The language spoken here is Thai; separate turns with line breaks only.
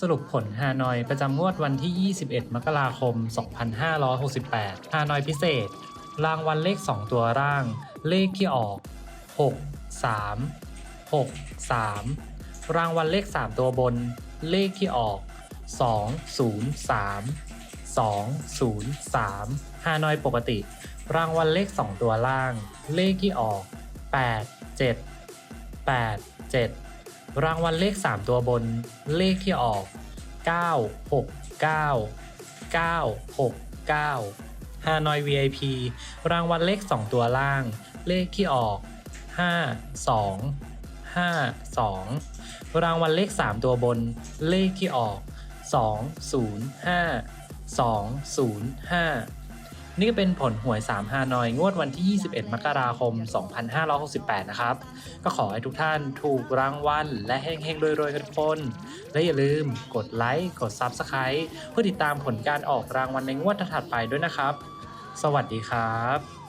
สรุปผลฮานอยประจำงวดวันที่ 21 มกราคม 2568 ฮานอยพิเศษ รางวัลเลข 2 ตัวร่าง เลขที่ออก 6 3 6 3 รางวัลเลข 3 ตัวบน เลขที่ออก 2 0 3 2 0 3 ฮานอยปกติ รางวัลเลข 2 ตัวล่าง เลขที่ออก 8 7 8 7 รางวัลเลข 3 ตัวบน เลขที่ออก 9 6 9 9 6 9ฮานอย VIP รางวัลเลข 2 ตัวล่าง เลขที่ออก 5 2 5 2 รางวัลเลข 3 ตัวบน เลขที่ออก 2 0 5 2 0 5 นี่ก็เป็นผลหวย3ฮานอย งวดวันที่ 21 มกราคม 2568 นะครับ ก็ขอให้ทุกท่านถูกรางวัลและเฮงๆรวยๆกันทุกคน และอย่าลืมกดไลค์กด Subscribe เพื่อติดตามผลการออกรางวัลในงวดถัดไปด้วยนะครับ สวัสดีครับ